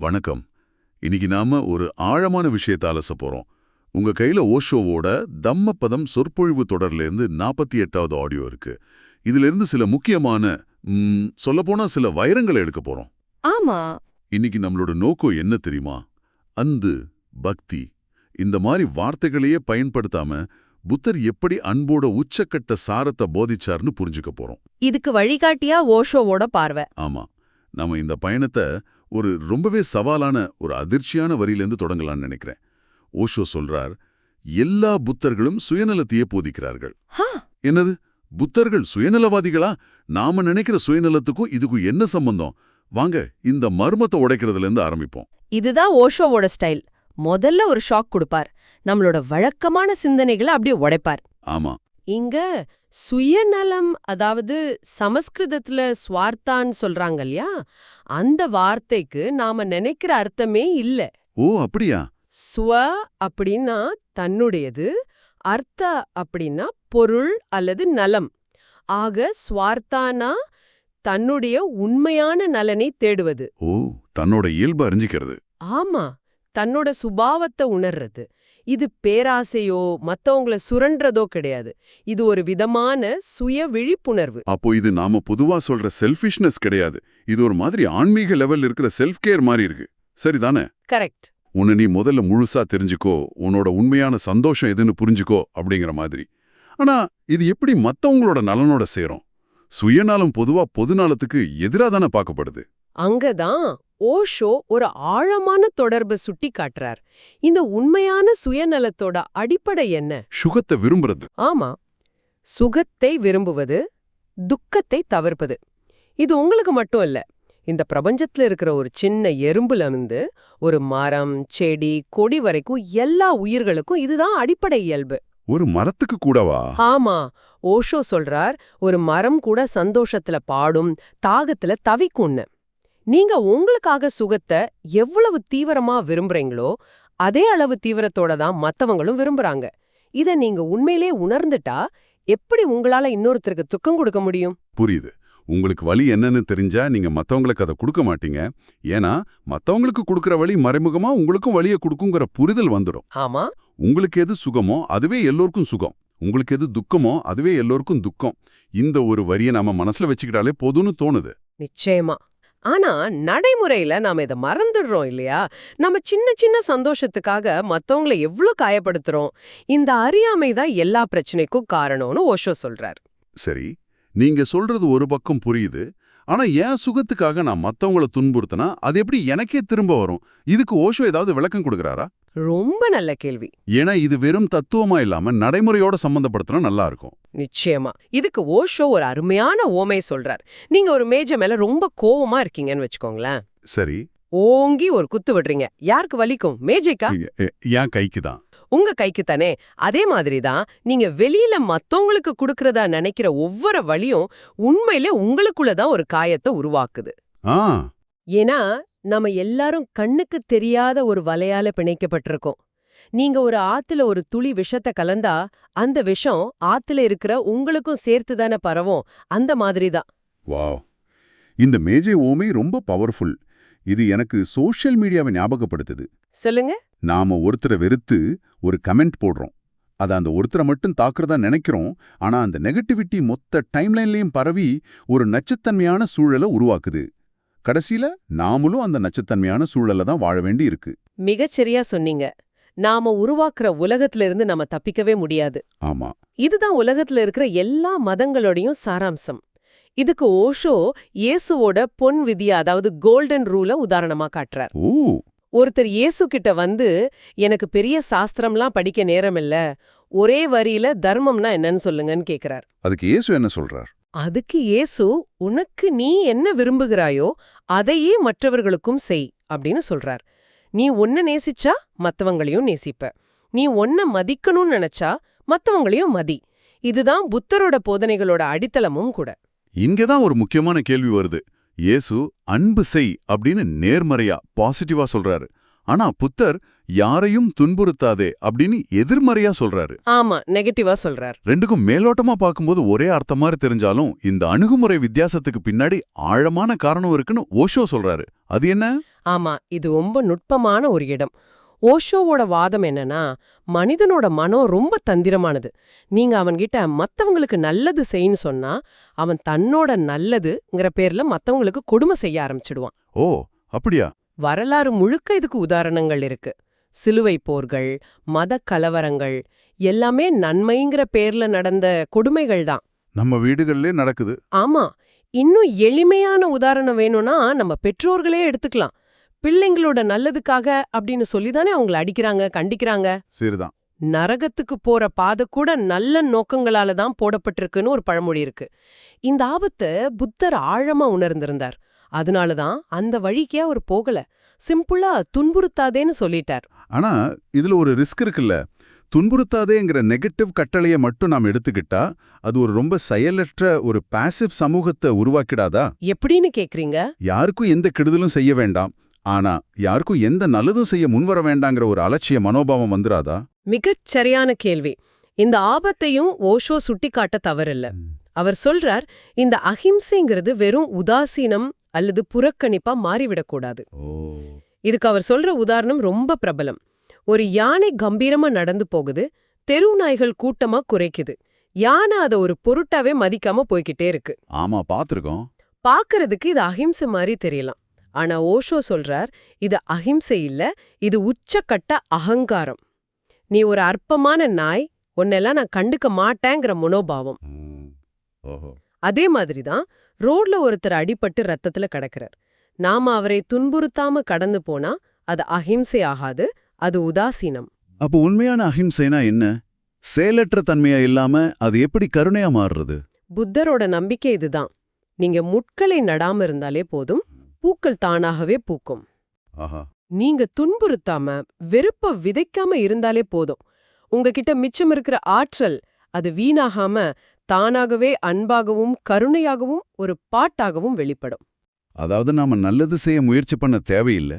வணக்கம். இன்னைக்கு நாம ஒரு ஆழமான விஷயத்தை அலச போறோம். உங்க கையில ஓஷோவோட தம்மப்பதம் சொற்பொழிவு தொடர்ல இருந்து நாற்பத்தி எட்டாவது ஆடியோ இருக்கு. இதுல இருந்து சில முக்கியமான சொல்லப்போனா சில வைரங்களை எடுக்க போறோம். ஆமா. இன்னைக்கு நம்மளோட நோக்கம் என்ன தெரியுமா? அந்து பக்தி. இந்த மாதிரி வார்த்தைகளையே பயன்படுத்தாம புத்தர் எப்படி அன்போட உச்சக்கட்ட சாரத்தை போதிச்சார்னு புரிஞ்சுக்க போறோம். இதுக்கு வழிகாட்டியா ஓஷோவோட பார்வை. ஆமா. நாம இந்த பயணத்தை ஒரு ரொம்பவே சவாலான ஒரு அதிர்ச்சியான வரியிலேருந்து தொடங்கலாம்னு நினைக்கிறேன். ஓஷோ சொல்றார் எல்லா புத்தர்களும் சுயநலத்தையே போதிக்கிறார்கள். ஹா! என்னது? புத்தர்கள் சுயநலவாதிகளா? நாம நினைக்கிற சுயநலத்துக்கும் இதுக்கும் என்ன சம்பந்தம்? வாங்க இந்த மர்மத்தை உடைக்கிறதுல இருந்து ஆரம்பிப்போம். இதுதான் ஓஷோவோட ஸ்டைல். முதல்ல ஒரு ஷாக் கொடுப்பார். நம்மளோட வழக்கமான சிந்தனைகளை அப்படியே உடைப்பார். ஆமா. இங்க சுயநலம் அதாவது சமஸ்கிருதத்துல ஸ்வார்த்தான்னு சொல்றாங்க இல்லையா? அந்த வார்த்தைக்கு நாம நினைக்கிற அர்த்தமே இல்ல. ஓ அப்படியா? ஸ்வ அப்படின்னா தன்னுடையது அர்த்த அப்படின்னா பொருள் அல்லது நலம். ஆக ஸ்வார்த்தானா தன்னுடைய உண்மையான நலனை தேடுவது. ஓ தன்னோட இயல்பு அறிஞ்சிக்கிறது. ஆமா. தன்னோட சுபாவத்தை உணர்றது. இது பேராசையோ மத்தவங்கள சுரண்டறதோ கிடையாது. இது ஒரு விதமான சுய விழிப்புணர்வு. அப்போ இது நாம பொதுவா சொல்ற செல்ஃபிஷ்னஸ் கிடையாது. இது ஒரு மாதிரி ஆன்மீக லெவல் இருக்கிற செல்ஃப் கேர் மாதிரி இருக்கு. சரிதானே? கரெக்ட் உன்னை நீ முதல்ல முழுசா தெரிஞ்சுக்கோ. உன்னோட உண்மையான சந்தோஷம் எதுன்னு புரிஞ்சுக்கோ அப்படிங்கிற மாதிரி. ஆனா இது எப்படி மத்தவங்களோட நலனோட சேரும்? சுயநலம் பொதுவா பொதுநலத்துக்கு எதிரா தானே பார்க்கப்படுது? அங்கதான். ஓஷோ ஒரு ஆழமான தொடர்பு சுட்டி காட்டுறார். இந்த உண்மையான சுயநலத்தோட அடிப்படை என்ன? சுகத்தை விரும்புறது. ஆமா. சுகத்தை விரும்புவது துக்கத்தை தவிர்ப்பது. இது உங்களுக்கு மட்டும் இல்ல. இந்த பிரபஞ்சத்துல இருக்கிற ஒரு சின்ன எறும்புல இருந்து ஒரு மரம் செடி கொடி வரைக்கும் எல்லா உயிர்களுக்கும் இதுதான் அடிப்படை இயல்பு. ஒரு மரத்துக்கு கூடவா? ஆமா. ஓஷோ சொல்றார் ஒரு மரம் கூட சந்தோஷத்துல பாடும் தாகத்துல தவிக்கும்னு நீங்க உங்களுக்காக சுகத்தை எவ்வளவு தீவிரமா விரும்புறீங்களோ அதே அளவு தீவிரத்தோட தான் மத்தவங்களும் விரும்புறாங்க. இத நீங்க உண்மையிலே உணர்ந்துட்டா எப்படி உங்களால இன்னொருத்தருக்கு துக்கம் கொடுக்க முடியும்? புரியுது. உங்களுக்கு வழி என்னன்னு தெரிஞ்சா நீங்க மத்தவங்களுக்கு அதை கொடுக்க மாட்டீங்க. ஏன்னா மத்தவங்களுக்கு கொடுக்கற வழி மறைமுகமா உங்களுக்கும் வழியை கொடுக்குங்கிற புரிதல் வந்துடும். ஆமா. உங்களுக்கு எது சுகமோ அதுவே எல்லோருக்கும் சுகம். உங்களுக்கு எது துக்கமோ அதுவே எல்லோருக்கும் துக்கம். இந்த ஒரு வரியை நாம மனசுல வச்சுக்கிட்டாலே போதும்னு தோணுது. நிச்சயமா. ஆனா நடைமுறையில நாம இத மறந்துடுறோம் இல்லையா? நம்ம சின்ன சின்ன சந்தோஷத்துக்காக மத்தவங்கள எவ்ளோ காயப்படுத்துறோம்? இந்த அறியாமை தான் எல்லா பிரச்சனைக்கும் காரணம்னு ஓஷோ சொல்றார். சரி நீங்க சொல்றது ஒரு பக்கம் புரியுது. ஆனா என் சுகத்துக்காக நான் மத்தவங்கள துன்புறுத்தினா அது எப்படி எனக்கே திரும்ப வரும்? இதுக்கு ஓஷோ ஏதாவது விளக்கம் கொடுக்குறாரா? ரொம்ப நல்ல கேள்வி. ஏன்னா இது வெறும் தத்துவமா இல்லாம நடைமுறையோட சம்பந்தப்படுத்தினா நல்லா இருக்கும் நிச்சயமா. இதுக்கு ஓஷோ ஒரு அருமையான ஓமை சொல்றார். நீங்க ஒரு மேஜ மேல ரொம்ப கோவமா இருக்கீங்கன்னு வச்சுக்கோங்களேன். சரி. ஓங்கி ஒரு குத்து விடுறீங்க. யாருக்கு வலிக்கும்? மேஜைக்கா? என் கைக்கு தான். உங்க கைக்கு தானே. அதே மாதிரி தான் நீங்க வெளியில மத்தவங்களுக்கு கொடுக்கறதா நினைக்கிற ஒவ்வொரு வழியும் உண்மையிலே உங்களுக்குள்ள தான் ஒரு காயத்தை உருவாக்குது. ஆ. ஏன்னா நம்ம எல்லாரும் கண்ணுக்கு தெரியாத ஒரு வலையால பிணைக்கப்பட்டிருக்கோம். நீங்க ஒரு ஆத்துல ஒரு துளி விஷத்தை கலந்தா அந்த விஷம் ஆத்துல இருக்கிற உங்களுக்கும் சேர்த்து தானே பரவும். அந்த மாதிரி தான் வாவ். இந்த மேஜை ஓமை ரொம்ப பவர்ஃபுல். இது எனக்கு சோஷியல் மீடியாவை ஞாபகப்படுத்துது. சொல்லுங்க. நாம ஒருத்தரை வெறுத்து ஒரு கமெண்ட் போடுறோம். அது அந்த ஒருத்தரை மட்டும் தாக்குறதா நினைக்கிறோம். ஆனா அந்த நெகட்டிவிட்டி மொத்த டைம்லைன்லயும் பரவி ஒரு நச்சுத்தன்மையான சூழலை உருவாக்குது. கடைசியில நாமளும் அந்த நச்சுத்தன்மையான சூழல்ல தான் வாழ வேண்டி இருக்கு. மிகச்சரியா சொன்னீங்க. நாம உருவாக்குற உலகத்துல இருந்து நம்ம தப்பிக்கவே முடியாது. ஆமா. இதுதான் உலகத்துல இருக்கிற எல்லா மதங்களோடையும் சாராம்சம். இதுக்கு ஓஷோ இயேசுவோட பொன் விதிய அதாவது கோல்டன் ரூல உதாரணமா காட்டுறார். ஒருத்தர் இயேசு கிட்ட வந்து எனக்கு பெரிய சாஸ்திரம்லாம் படிக்க நேரம் இல்ல ஒரே வரியில தர்மம்னா என்னன்னு சொல்லுங்கன்னு கேக்குறார். அதுக்கு இயேசு என்ன சொல்றார்? அதுக்கு ஏசு உனக்கு நீ என்ன விரும்புகிறாயோ அதையே மற்றவர்களுக்கும் செய் அப்படின்னு சொல்றார். நீ ஒன்ன நேசிச்சா மத்தவங்களையும் நேசிப்ப. நீ ஒன்ன மதிக்கணும்னு நினைச்சா மத்தவங்களையும் மதி. இதுதான் புத்தரோட போதனைகளோட அடித்தளமும் கூட. இங்கதான் ஒரு முக்கியமான கேள்வி வருது. இயேசு அன்பு செய் அப்படின்னு நேர்மறையா பாசிட்டிவா சொல்றாரு. ஆனா புத்தர் யாரையும் துன்புறுத்தாதே அப்படின்னு எதிர்மறையா சொல்றாரு. ஆமா நெகட்டிவா சொல்றார். ரெண்டுக்கும் மேலோட்டமா பார்க்கும்போது ஒரே அர்த்தம் தெரிஞ்சாலும் இந்த அணுகுமுறை வித்தியாசத்துக்கு பின்னாடி ஆழமான காரணம் இருக்குன்னு ஓஷோ சொல்றாரு. அது என்ன? ஆமா இது ரொம்ப நுட்பமான ஒரு இடம். ஓஷோவோட வாதம் என்னன்னா மனிதனோட மனம் ரொம்ப தந்திரமானது. நீங்க அவன்கிட்ட மத்தவங்களுக்கு நல்லது செய்யின்னு சொன்னா அவன் தன்னோட நல்லதுங்கிற பேர்ல மத்தவங்களுக்கு கொடுமை செய்ய ஆரம்பிச்சிடுவான். ஓ அப்படியா? வரலாறு முழுக்க இதுக்கு உதாரணங்கள் இருக்கு. சிலுவை போர்கள் மத கலவரங்கள் எல்லாமே நன்மைங்கிற பேர்ல நடந்த கொடுமைகள் தான். நம்ம வீடுகள்லே நடக்குது. ஆமா இன்னும் எளிமையான உதாரணம் வேணும்னா நம்ம பெற்றோர்களே எடுத்துக்கலாம். பிள்ளைங்களோட நல்லதுக்காக அப்படின்னு சொல்லிதானே அவங்கள அடிக்கிறாங்க கண்டிக்கிறாங்க. சரிதான். நரகத்துக்கு போற பாதை கூட நல்ல நோக்கங்களால தான் போடப்பட்டிருக்குன்னு ஒரு பழமொழி இருக்கு. இந்த ஆபத்தை புத்தர் ஆழமா உணர்ந்திருந்தார். அதனால தான் அந்த வழிக்கே அவர் போகல. சிம்பிளா துன்புறுத்தாதேன்னு சொல்லிட்டார். ஆனா இதுல ஒரு ரிஸ்க் இருக்குல்ல. துன்புறுத்தாதேங்கிற நெகட்டிவ் கட்டளையை மட்டும் நாம் எடுத்துக்கிட்டா அது ஒரு ரொம்ப செயலற்ற ஒரு பாசிவ் சமூகத்தை உருவாக்கிடாதா? எப்படின்னு கேக்குறீங்க? யாருக்கும் எந்த கெடுதலும் செய்ய வேண்டாம். ஆனா யாருக்கும் எந்த நல்லதும் செய்ய முன்வர வேண்டாங்கிற ஒரு அலட்சிய மனோபாவம் வந்துராதா? மிகச் சரியான கேள்வி. இந்த ஆபத்தையும் ஓஷோ சுட்டிக்காட்ட தவறில்ல. அவர் சொல்றார் இந்த அஹிம்சைங்கிறது வெறும் உதாசீனம் அல்லது புறக்கணிப்பா மாறிவிடக்கூடாது. இதுக்கு அவர் சொல்ற உதாரணம் ரொம்ப பிரபலம். ஒரு யானை கம்பீரமா நடந்து போகுது தெரு நாய்கள் கூட்டமா குறைக்குது. யானை அத ஒரு பொருட்டாவே மதிக்காம போய்கிட்டே இருக்கு. ஆமா பாத்திருக்கோம். பாக்குறதுக்கு இது அஹிம்சை மாதிரி தெரியலாம். ஆனா ஓஷோ சொல்றார் இது அஹிம்சை இல்ல இது உச்சக்கட்ட அகங்காரம். நீ ஒரு அற்பமான நாய் உன்னெல்லாம் நான் கண்டுக்க மாட்டேங்கிற மனோபாவம். அதே மாதிரி தான் ரோட்ல ஒருத்தர் அடிபட்டு ரத்தத்துல கிடக்கிறார். நாம அவரை துன்புறுத்தாம கடந்து போனா அது அஹிம்சை ஆகாது அது உதாசீனம். அப்போ உண்மையான அஹிம்சைனா என்ன? செயலற்ற தன்மையா இல்லாம அது எப்படி கருணையா மாறுறது? புத்தரோட நம்பிக்கை இதுதான். நீங்க முட்களை நடாம இருந்தாலே போதும் பூக்கள் தானாகவே பூக்கும். ஆஹா. நீங்க துன்புறுத்தாம வெறுப்ப விதைக்காம இருந்தாலே போதும். உங்ககிட்ட மிச்சம் இருக்கிற ஆற்றல் அது வீணாகாம தானாகவே அன்பாகவும் கருணையாகவும் ஒரு பாட்டாகவும் வெளிப்படும். அதாவது நாம நல்லது செய்ய முயற்சி பண்ண தேவையில்லை?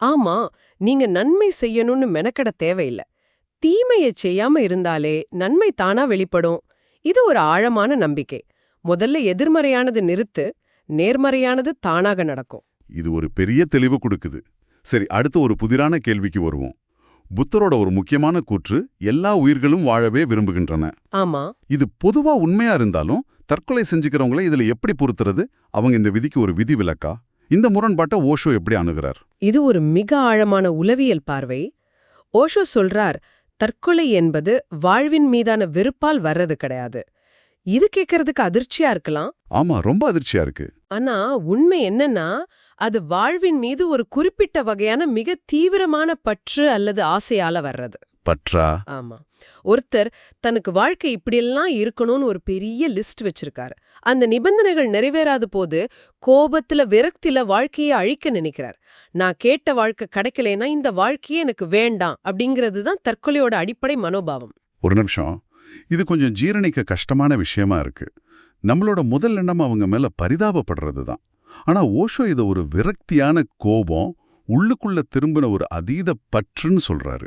ஆமா நீங்க நன்மை செய்யணும்னு மெனக்கட தேவையில்ல. தீமையை செய்யாம இருந்தாலே நன்மை தானா வெளிப்படும். இது ஒரு ஆழமான நம்பிக்கை. முதல்ல எதிர்மறையானது நிறுத்து நேர்மறையானது தானாக நடக்கும். இது ஒரு பெரிய தெளிவு கொடுக்குது. சரி அடுத்து ஒரு புதிரான கேள்விக்கு வருவோம். புத்தரோட ஒரு முக்கியமான கூற்று எல்லா உயிர்களும் வாழவே விரும்புகின்றன. ஆமா. இது பொதுவா உண்மையா இருந்தாலும் தற்கொலை செஞ்சுக்கிறவங்கள இதுல எப்படி பொறுத்துறது அவங்க இந்த விதிக்கு ஒரு விதி விலக்கா இந்த முரண்பாட்டை ஓஷோ எப்படி அணுகிறார்? இது ஒரு மிக ஆழமான உளவியல் பார்வை. ஓஷோ சொல்றார் தற்கொலை என்பது வாழ்வின் மீதான வெறுப்பால் வர்றது கிடையாது. இது கேட்கறதுக்கு அதிர்ச்சியா இருக்கலாம்? ஆமா ரொம்ப அதிர்ச்சியா இருக்கு. ஆனா உண்மை என்னன்னா அது வாழ்வின் மீது ஒரு குறிப்பிட்ட வகையான மிக தீவிரமான பற்று அல்லது ஆசையால வர்றது. பற்றா? ஆமா. ஒருத்தர் தனக்கு வாழ்க்கை இப்படியெல்லாம் இருக்கணும்னு ஒரு பெரிய லிஸ்ட் வச்சிருக்காரு. அந்த நிபந்தனைகள் நிறைவேறாத போது கோபத்துல விரக்தில வாழ்க்கையை அழிக்க நினைக்கிறார். நான் கேட்ட வாழ்க்கை கிடைக்கலைன்னா இந்த வாழ்க்கையே எனக்கு வேண்டாம் அப்படிங்கிறது தான் தற்கொலையோட அடிப்படை மனோபாவம். ஒரு நிமிஷம். இது கொஞ்சம் ஜீரணிக்க கஷ்டமான விஷயமா இருக்கு. நம்மளோட முதல் எண்ணம் அவங்க மேல பரிதாபப்படுறது தான் ஆனா ஓஷோ இதை ஒரு விரக்தியான கோபம் உள்ளுக்குள்ள திரும்பின ஒரு அதீத பற்றுன்னு சொல்றாரு.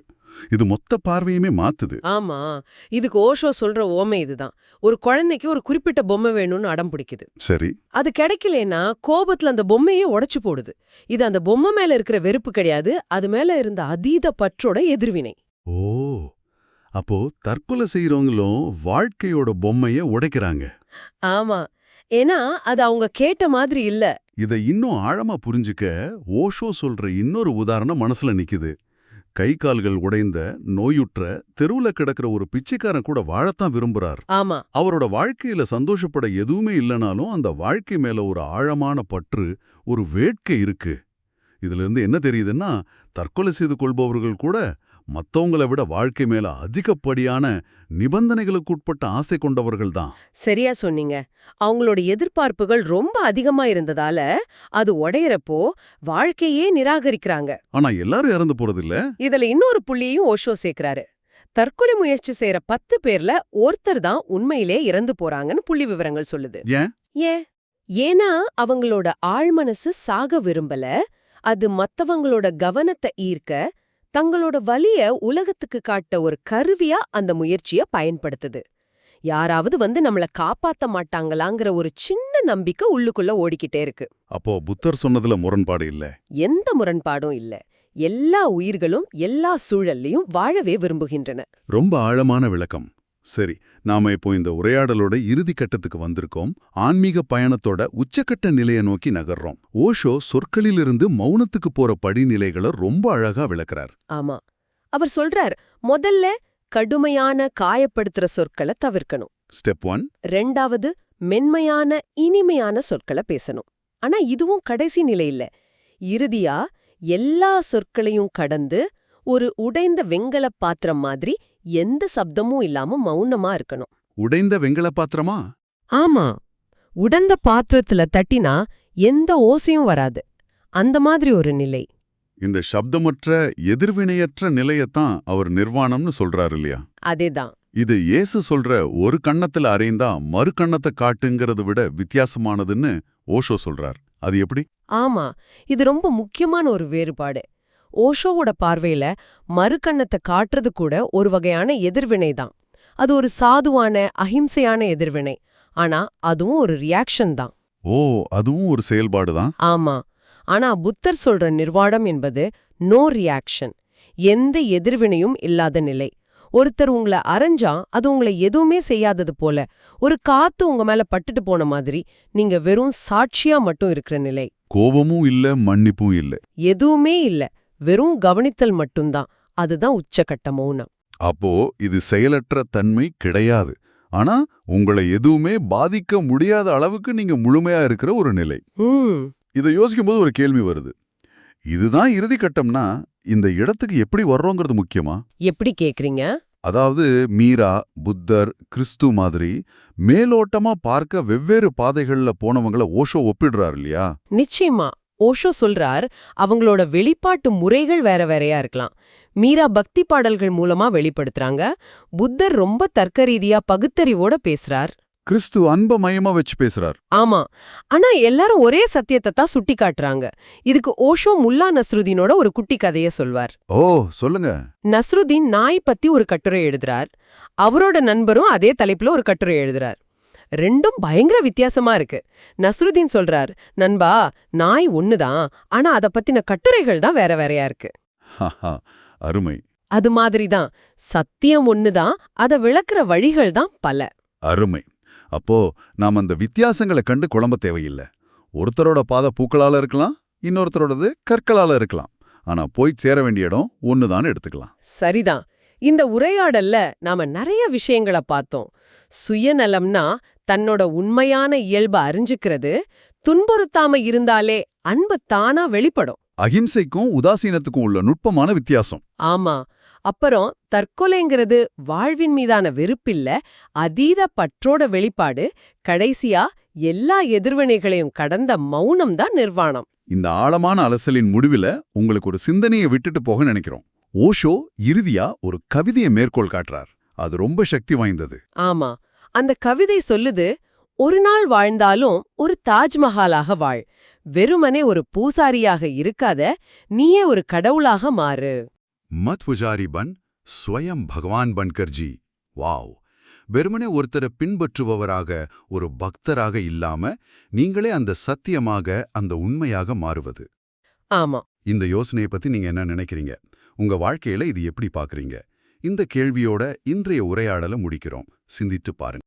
இது மொத்த பார்வையுமே மாத்துது. ஆமா. இதுக்கு ஓஷோ சொல்ற ஓமை இதுதான். ஒரு குழந்தைக்கு ஒரு குறிப்பிட்ட பொம்மை வேணும்னு அடம் பிடிக்குது. சரி. அது கிடைக்கலனா கோபத்துல அந்த பொம்மையே உடைச்சு போடுது. இது அந்த பொம்மை மேல இருக்கிற வெறுப்பு கிடையாது அது மேல இருந்த அதீத பற்றோட எதிர்வினை. ஓ. அப்போ தற்கொலை செய்யறவங்களும் வாழ்க்கையோட பொம்மைய உடைக்கிறாங்க. ஆமா. ஏன்னா அது அவங்க கேட்ட மாதிரி இல்ல. இதை இன்னும் ஆழமா புரிஞ்சுக்க ஓஷோ சொல்ற இன்னொரு உதாரணம் மனசுல நிக்குது. கை கால்கள் உடைந்த நோயுற்ற தெருவுல கிடக்கிற ஒரு பிச்சைக்காரன் கூட வாழத்தான் விரும்புறார். ஆமா. அவரோட வாழ்க்கையில சந்தோஷப்பட எதுவுமே இல்லைனாலும் அந்த வாழ்க்கை மேல ஒரு ஆழமான பற்று ஒரு வேட்கை இருக்கு. இதுல இருந்து என்ன தெரியுதுன்னா தற்கொலை செய்து கொள்பவர்கள் கூட மத்தவங்கள விட வாழ்க்கை மேல அதிகப்படியான நிபந்தனைகளுக்கு உட்பட்ட ஆசை கொண்டவர்கள் தான் சரியா சொன்னீங்க. அவங்களோட எதிர்பார்ப்புகள் ரொம்ப அதிகமா இருந்ததால அது உடையறப்போ வாழ்க்கையே நிராகரிக்கிறாங்க. ஆனா எல்லாரும் இறந்து போறதில்ல? இதுல இன்னொரு புள்ளியையும் ஓஷோ சேர்க்கிறாரு. தற்கொலை முயற்சி செய்யற பத்து பேர்ல ஒருத்தர் தான் உண்மையிலே இறந்து போறாங்கன்னு புள்ளி விவரங்கள் சொல்லுது. ஏன்? ஏன்? ஏன்னா அவங்களோட ஆழ்மனசு சாக விரும்பல. அது மத்தவங்களோட கவனத்தை ஈர்க்க தங்களோட வலிய உலகத்துக்கு காட்ட ஒரு கருவியா அந்த முயற்சிய பயன்படுத்துது. யாராவது வந்து நம்மள காப்பாத்த மாட்டாங்களாங்கிற ஒரு சின்ன நம்பிக்கை உள்ளுக்குள்ள ஓடிக்கிட்டே இருக்கு. அப்போ புத்தர் சொன்னதுல முரண்பாடு இல்ல? எந்த முரண்பாடும் இல்ல. எல்லா உயிர்களும் எல்லா சூழல்லையும் வாழவே விரும்புகின்றன. ரொம்ப ஆழமான விளக்கம். சரி நாம இப்போ இந்த உரையாடலோட இறுதி கட்டத்துக்கு வந்திருக்கோம். ஆன்மீக பயணத்தோட உச்சக்கட்ட நிலையை நோக்கி நகர்றோம். ஓஷோ சொற்களிலிருந்து மௌனத்துக்கு போற படிநிலைகளை ரொம்ப அழகா விளக்குறார். ஆமா. அவர் சொல்றார் முதல்ல கடுமையான காயப்படுத்துற சொற்களை தவிர்க்கணும். ஸ்டெப் ஒன் ரெண்டாவது மென்மையான இனிமையான சொற்களை பேசணும். ஆனா இதுவும் கடைசி நிலை இல்ல. இறுதியா எல்லா சொற்களையும் கடந்து ஒரு உடைந்த வெங்கல பாத்திரம் மாதிரி எந்த சப்தமும் இல்லாம மௌனமா இருக்கணும். உடைந்த வெங்கல பாத்திரமா? ஆமா. உடந்த பாத்திரத்துல தட்டினா எந்த ஓசையும் வராது. அந்த மாதிரி ஒரு நிலை. இந்த சப்தமற்ற எதிர்வினையற்ற நிலையத்தான் அவர் நிர்வாணம்னு சொல்றாரு இல்லையா? அதேதான். இது இயேசு சொல்ற ஒரு கண்ணத்துல அறைந்தா மறு கண்ணத்தை காட்டுங்கிறத விட வித்தியாசமானதுன்னு ஓஷோ சொல்றார். அது எப்படி? ஆமா. இது ரொம்ப முக்கியமான ஒரு வேறுபாடு. ஓஷோவோட பார்வையில மறுகண்ணத்தை காட்டுறது கூட ஒரு வகையான எதிர்வினை தான். அது ஒரு சாதுவான அஹிம்சையான எதிர்வினை. ஆனா அதுவும் ஒரு ரியாக்ஷன் தான். ஓ அதுவும் ஒரு செயல்பாடுதான் ஆமா. ஆனா புத்தர் சொல்ற நிர்வாணம் என்பது நோ ரியாக்ஷன் எந்த எதிர்வினையும் இல்லாத நிலை. ஒருத்தர் உங்களை அரைஞ்சா அது உங்களை எதுவுமே செய்யாதது போல. ஒரு காத்து உங்க மேல பட்டுட்டு போன மாதிரி நீங்க வெறும் சாட்சியா மட்டும் இருக்கிற நிலை. கோபமும் இல்ல மன்னிப்பும் இல்ல. எதுவுமே இல்ல. வெறும் கவனித்தல் மட்டும்தான். அதுதான் உச்சக்கட்ட மௌனம். அப்போ இது செயலற்ற தன்மை கிடையாது. ஆனா உங்களை எதுவுமே பாதிக்க முடியாத அளவுக்கு நீங்க முழுமையா இருக்கிற ஒரு நிலை. இதை யோசிக்கும்போது ஒரு கேள்வி வருது. இதுதான் இறுதி கட்டம்னா இந்த இடத்துக்கு எப்படி வர்றோங்கிறது முக்கியமா? எப்படி கேக்குறீங்க? அதாவது மீரா புத்தர் கிறிஸ்து மாதிரி மேலோட்டமா பார்க்க வெவ்வேறு பாதைகள்ல போனவங்கள ஓஷோ ஒப்பிடுறார் இல்லையா? நிச்சயமா. ஓஷோ சொல்றார் அவங்களோட வெளிப்பாட்டு முறைகள் வேற வேறையா இருக்கலாம். மீரா பக்தி பாடல்கள் மூலமா வெளிப்படுத்துறாங்க. புத்தர் ரொம்ப தர்க்க ரீதியா பகுத்தறிவோட பேசுறார். கிறிஸ்து அன்ப மயமா வச்சு பேசுறார். ஆமா. ஆனா எல்லாரும் ஒரே சத்தியத்தை தான் சுட்டி காட்டுறாங்க. இதுக்கு ஓஷோ முல்லா நஸ்ருதீனோட ஒரு குட்டி கதைய சொல்வார். ஓ சொல்லுங்க. நஸ்ருதீன் நாய் பத்தி ஒரு கட்டுரை எழுதுறார். அவரோட நண்பரும் அதே தலைப்புல ஒரு கட்டுரை எழுதுறார். ரெண்டும் பயங்கர வித்தியாசமா இருக்கு. நஸ்ருதீன் சொல்றார் நண்பா நாய் ஒண்ணுதான் ஆனா அத பத்தின கட்டுரைகள் தான் வேற வேறையா இருக்கு. அருமை. அது மாதிரி தான் சத்தியம் ஒண்ணுதான் அத விளக்குற வழிகள் தான் பல. அருமை. அப்போ நாம் அந்த வித்தியாசங்களை கண்டு குழம்ப தேவையில்லை. ஒருத்தரோட பாதை பூக்களால இருக்கலாம் இன்னொருத்தரோடது கற்களால இருக்கலாம். ஆனா போய் சேர வேண்டிய இடம் ஒண்ணுதான் எடுத்துக்கலாம். சரிதான். இந்த உரையாடல்ல நாம நிறைய விஷயங்களை பார்த்தோம். சுயநலம்னா தன்னோட உண்மையான இயல்பை அறிஞ்சுக்கிறது துன்புறுத்தாம இருந்தாலே அன்பு தானா வெளிப்படும். அகிம்சைக்கும் உதாசீனத்துக்கும் உள்ள நுட்பமான வித்தியாசம். ஆமா. அப்புறம் தற்கொலைங்கிறது வாழ்வின் மீதான வெறுப்பில்ல அதீத பற்றோட வெளிப்பாடு கடைசியா எல்லா எதிர்வினைகளையும் கடந்த மௌனம் தான் நிர்வாணம். இந்த ஆழமான அலசலின் முடிவில உங்களுக்கு ஒரு சிந்தனையை விட்டுட்டு போக நினைக்கிறோம். ஓஷோ இறுதியா ஒரு கவிதையை மேற்கோள் காட்டுறார். அது ரொம்ப சக்தி வாய்ந்தது. ஆமா. அந்த கவிதை சொல்லுது ஒரு நாள் வாழ்ந்தாலும் ஒரு தாஜ்மஹாலாக வாழ். வெறுமனே ஒரு பூசாரியாக இருக்காத நீயே ஒரு கடவுளாக மாறு. மத் புஜாரி பன் ஸ்வயம் பகவான் பன்கர்ஜி. வாவ். வெறுமனே ஒருத்தரை பின்பற்றுபவராக ஒரு பக்தராக இல்லாம நீங்களே அந்த சத்தியமாக அந்த உண்மையாக மாறுவது. ஆமா. இந்த யோசனையை பத்தி நீங்க என்ன நினைக்கிறீங்க? உங்க வாழ்க்கையில இது எப்படி பாக்குறீங்க? இந்த கேள்வியோட இன்றைய உரையாடலை முடிக்கிறோம். சிந்தித்து பாருங்க.